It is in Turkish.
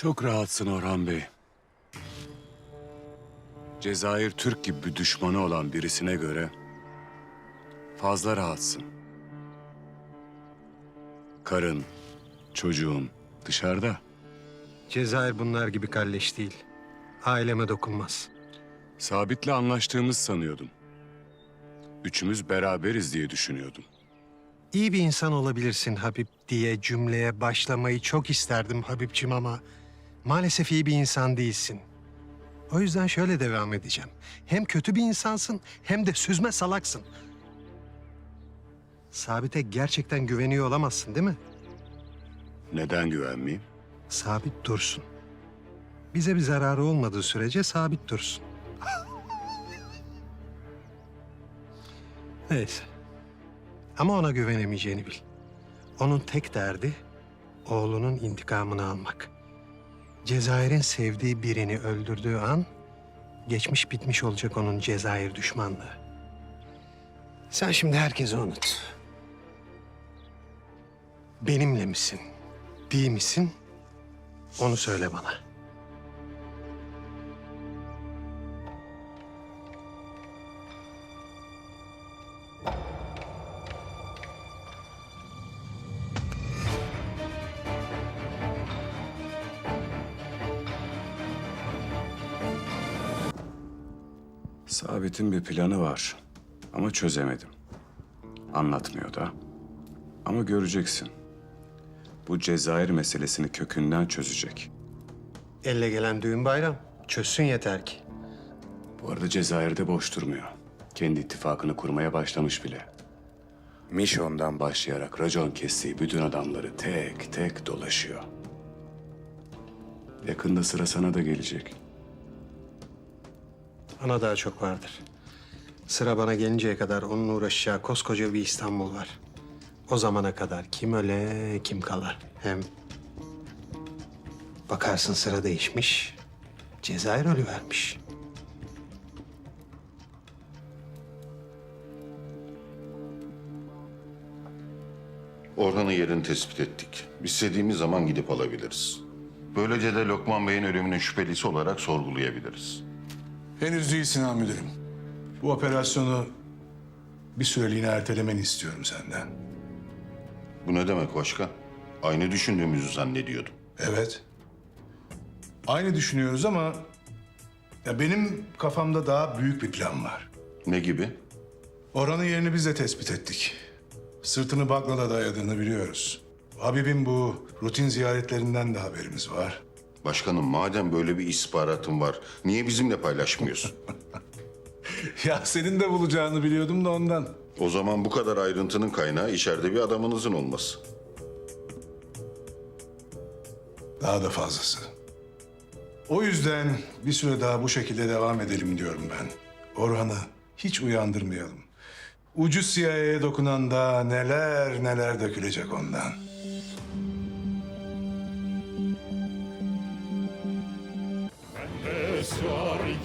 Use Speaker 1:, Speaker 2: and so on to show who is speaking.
Speaker 1: Çok rahatsın Orhan Bey. Cezayir Türk gibi bir düşmanı olan birisine göre fazla rahatsın. Karın, çocuğun dışarıda.
Speaker 2: Cezayir bunlar gibi kalleş değil. Aileme dokunmaz.
Speaker 1: Sabit'le anlaştığımız sanıyordum. Üçümüz beraberiz diye düşünüyordum.
Speaker 2: İyi bir insan olabilirsin Habib diye cümleye başlamayı çok isterdim Habibçim ama maalesef iyi bir insan değilsin. O yüzden şöyle devam edeceğim. Hem kötü bir insansın hem de süzme salaksın. Sabit'e gerçekten güveniyor olamazsın değil mi?
Speaker 1: Neden güvenmeyeyim?
Speaker 2: Sabit dursun. Bize bir zararı olmadığı sürece sabit dursun. Neyse. Ama ona güvenemeyeceğini bil. Onun tek derdi oğlunun intikamını almak. Cezayir'in sevdiği birini öldürdüğü an geçmiş bitmiş olacak onun Cezayir düşmanlığı. Sen şimdi herkesi unut. Benimle misin? Değil misin? Onu söyle bana.
Speaker 1: Sabit'in bir planı var ama çözemedim. Anlatmıyor da. Ama göreceksin. Bu Cezayir meselesini kökünden çözecek.
Speaker 2: Elle gelen düğün bayram. Çözsün yeter ki.
Speaker 1: Bu arada Cezayir'de boş durmuyor. Kendi ittifakını kurmaya başlamış bile. Mişon'dan başlayarak racon kestiği bütün adamları tek tek dolaşıyor. Yakında sıra sana da gelecek.
Speaker 2: Ana daha çok vardır. Sıra bana gelinceye kadar onun uğraşacağı koskoca bir İstanbul var. O zamana kadar kim öle kim kala. Hem bakarsın sıra değişmiş. Cezayir ölüvermiş.
Speaker 3: Orhan'ın yerini tespit ettik. İstediğimiz zaman gidip alabiliriz. Böylece de Lokman Bey'in ölümünün şüphelisi olarak sorgulayabiliriz.
Speaker 4: Henüz değil Sinan Müdürüm. Bu operasyonu bir süreliğine ertelemeni istiyorum senden.
Speaker 3: Bu ne demek başkan? Aynı düşündüğümüzü zannediyordum.
Speaker 4: Evet. Aynı düşünüyoruz ama ya benim kafamda daha büyük bir plan var.
Speaker 3: Ne gibi?
Speaker 4: Orhan'ın yerini biz de tespit ettik. Sırtını baklala dayadığını biliyoruz. Habib'in bu rutin ziyaretlerinden de haberimiz var.
Speaker 3: Başkanım madem böyle bir istihbaratın var, niye bizimle paylaşmıyorsun?
Speaker 4: Ya senin de bulacağını biliyordum da ondan.
Speaker 3: o zaman bu kadar ayrıntının kaynağı içeride bir adamınızın olması.
Speaker 4: Daha da fazlası. O yüzden bir süre daha bu şekilde devam edelim diyorum ben. Orhan'ı hiç uyandırmayalım. Ucu CIA'ya dokunan da neler neler dökülecek ondan.